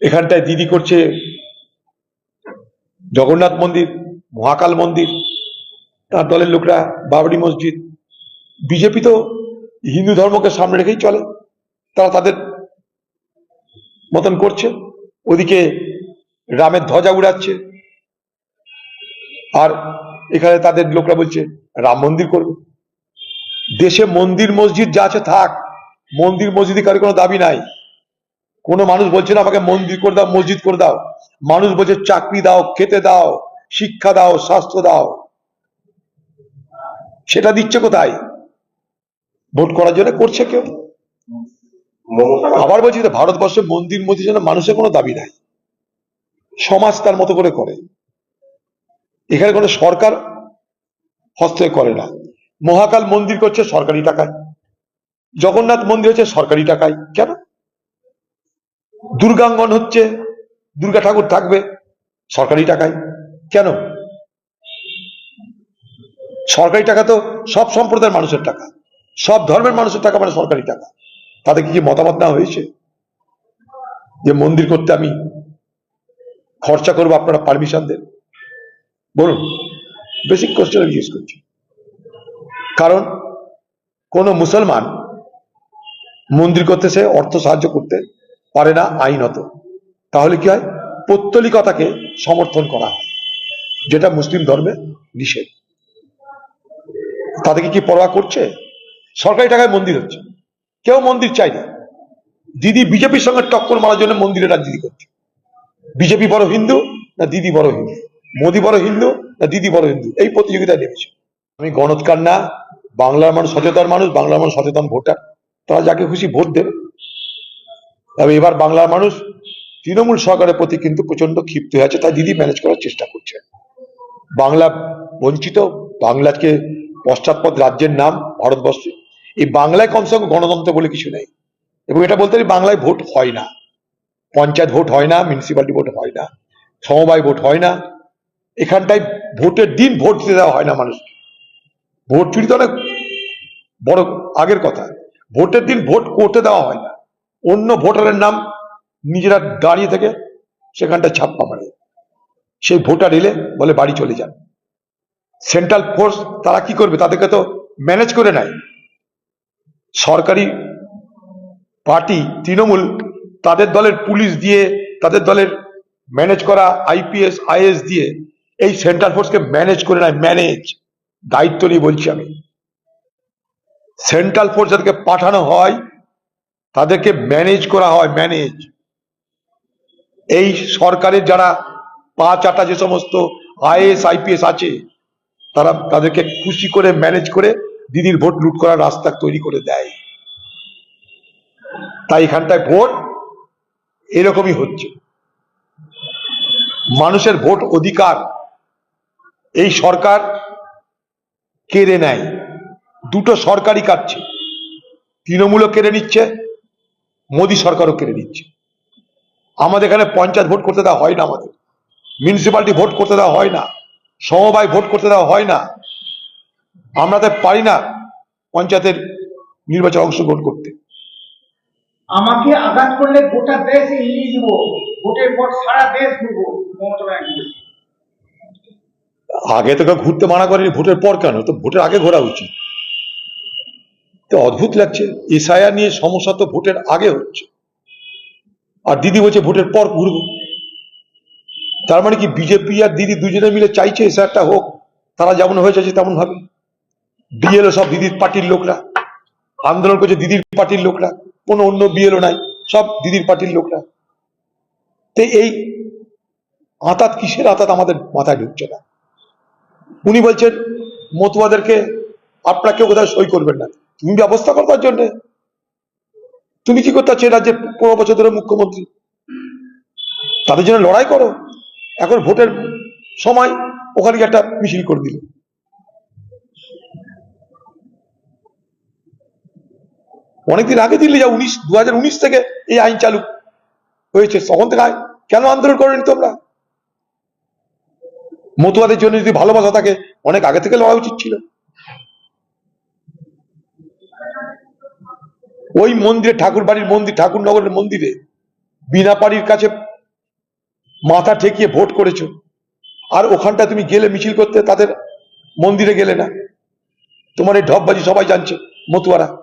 এখানটায় দিদি করছে জগন্নাথ মন্দির, মহাকাল মন্দির, তার দলের লোকরা বাবরি মসজিদ। বিজেপি তো হিন্দু ধর্মকে সামনে রেখেই চলে, তারা তাদের মতন করছে। ওদিকে রামের ধ্বজা উড়াচ্ছে। আর এখানে তাদের লোকরা বলছে, রাম মন্দির করবে। দেশে মন্দির মসজিদ যা আছে থাক, মন্দির মসজিদে কারও কোনো দাবি নাই। কোনো মানুষ বলছে না, আমাকে মন্দির করে দাও, মসজিদ করে দাও। মানুষ বলছে, চাকরি দাও, খেতে দাও, শিক্ষা দাও, স্বাস্থ্য দাও। সেটা দিচ্ছে কোথায়? ভোট করার জন্য করছে কেউ? আবার বলছি ভারতবর্ষে মন্দির, মসজিদ যেন মানুষের কোনো দাবি নাই। সমাজ তার মতো করে করে। এখানে কোনো সরকার হস্তক্ষেপ করে না। মহাকাল মন্দির করছে সরকারি টাকায়। জগন্নাথ মন্দির হচ্ছে সরকারি টাকায়। কেন? দুর্গাঙ্গন হচ্ছে, দুর্গা ঠাকুর থাকবে, সরকারি টাকায়। কেন? সরকারি টাকা তো সব সম্প্রদায়ের মানুষের টাকা। সব ধর্মের মানুষের টাকা মানে সরকারি টাকা। তাদের কি মতামত না হয়েছে? যে মন্দির করতে আমি খরচা করব, আপনারা পারমিশন দেন। বলুন বেসিক কোশ্চেন জিজ্ঞেস করছি। কারণ, কোন মুসলমান মন্দির করতে সে অর্থ সাহায্য করতে পারে না আইনত। তাহলে কি হয়? পৌত্তলিকতাকে সমর্থন করা হয়, যেটা মুসলিম ধর্মে নিষেধ। তাদেরকে কি পরোয়া করছে? সরকারি টাকায় মন্দির হচ্ছে। কেউ মন্দির চাই না। দিদি বিজেপির সঙ্গে টক্কর মারার জন্য মন্দিরে রাজনীতি করছে। বিজেপি বড় হিন্দু না দিদি বড় হিন্দু? মোদি বড় হিন্দু না দিদি বড় হিন্দু? এই প্রতিযোগিতায় নেমেছে। আমি গণৎকার না, বাংলার মানুষ সচেতন মানুষ, বাংলার মানুষ সচেতন ভোটার। তারা যাকে খুশি ভোট দেবে। তবে এবার বাংলার মানুষ তৃণমূল সরকারের প্রতি কিন্তু প্রচণ্ড ক্ষিপ্ত হয়ে আছে তাই দিদি ম্যানেজ করার চেষ্টা করছে। বাংলা বঞ্চিত বাংলাকে পশ্চাৎপদ রাজ্যের নাম ভারতবর্ষে। এই বাংলায় কমসে কম গণতন্ত্র বলে কিছু নেই। এবং এটা বলতে বাংলায় ভোট হয় না। পঞ্চায়েত ভোট হয় না মিউনিসিপালিটি ভোট হয় না সমবায় ভোট হয় না। এখানটায় ভোটের দিন ভোট দিতে দেওয়া হয় না মানুষকে। ভোট চুরি তো অনেক বড় আগের কথা। ভোটের দিন ভোট করতে দেওয়া হয় না। অন্য ভোটারের নাম নিজেরা দাঁড়িয়ে থেকে সেখানটা ছাপ্পা মারে। সেই ভোটার এলে বলে, বাড়ি চলে যান। সেন্ট্রাল ফোর্স তারা কি করবে? তাদেরকে তো ম্যানেজ করে নেয়। সরকারি পার্টি তৃণমূল, তাদের দলের পুলিশ দিয়ে, তাদের দলের ম্যানেজ করা আইপিএস আইএস দিয়ে এই সেন্ট্রাল ফোর্সকে ম্যানেজ করে নেয় ম্যানেজ দায়িত্ব নিয়ে বলছি আমি। সেন্ট্রাল ফোর্স যাদেরকে পাঠানো হয় তাদেরকে ম্যানেজ করা হয় ম্যানেজ এই সরকারের যারা পা চাটা যে সমস্ত আইএস আইপিএস আছে, তারা তাদেরকে খুশি করে ম্যানেজ করে দিদির ভোট লুট করার রাস্তা তৈরি করে দেয়। তাই এখানটায় ভোট এরকমই হচ্ছে। মানুষের ভোট অধিকার এই সরকার কেড়ে নেয়। দুটো সরকারই কাটছে, তৃণমূলও কেড়ে নিচ্ছে মোদী সরকারও কেড়ে নিচ্ছে। আমাদের এখানে পঞ্চায়েত ভোট করতে দেওয়া হয় না আমাদের। মিউনিসিপালিটি ভোট করতে দেওয়া হয় না। সমবায় ভোট করতে দেওয়া হয় না। আমরা তো পারি না পঞ্চায়েতের নির্বাচনে অংশগ্রহণ করতে। আমাকে আঘাত করলে গোটা দেশ এড়িয়ে দিব ভোটের পর সারা দেশ ঘুরবো মমতা ব্যানার্জি। আগে তোকে ঘুরতে মানা করেনি ভোটের পর কেন? তো ভোটের আগে ঘোরা উচিত। অদ্ভুত লাগছে। এসআইআর নিয়ে সমস্যা তো ভোটের আগে হচ্ছে। আর দিদি বলছে ভোটের পর ঘুরবো। তার মানে কি বিজেপি আর দিদি দুজনে মিলে চাইছে এসআইআরটা হোক, তারা যেমন হয়ে চাইছে তেমন ভাবে। বিএলও সব দিদির পার্টির লোকরা। আন্দোলন করছে দিদির পার্টির লোকরা। কোনো অন্য বিএলও নাই, সব দিদির পার্টির লোকরা। তো এই আতাত কিসের আতাত আমাদের মাথায় ঢুকছে না। উনি বলছেন, মতুয়াদেরকে আপনাকে কোথাও সই করবেন না। তুমি ব্যবস্থা করবার জন্য? তুমি কি করতে এই রাজ্যের পনেরো বছর ধরে মুখ্যমন্ত্রী? তাদের জন্য লড়াই করো। এখন ভোটের সময়, ওখানে একটা মিছিল করে দিল। অনেকদিন আগে দিল্লি যা উনিশ দু উনিশ থেকে এই আইন চালু হয়েছে। তখন থেকে কেন আন্দোলন করেনি তোমরা? মতুয়াদের জন্য যদি ভালোবাসা থাকে, অনেক আগে থেকে লড়া উচিত ছিল। ওই মন্দিরে ঠাকুর বাড়ির মন্দির ঠাকুর নগরের মন্দিরে বিনা পাড়ির কাছে মাথা ঠেকিয়ে ভোট করেছ। আর ওখানটা তুমি গেলে মিছিল করতে, তাদের মন্দিরে গেলে না। তোমার এই ঢপবাজি সবাই জানছে, মতুয়ারা।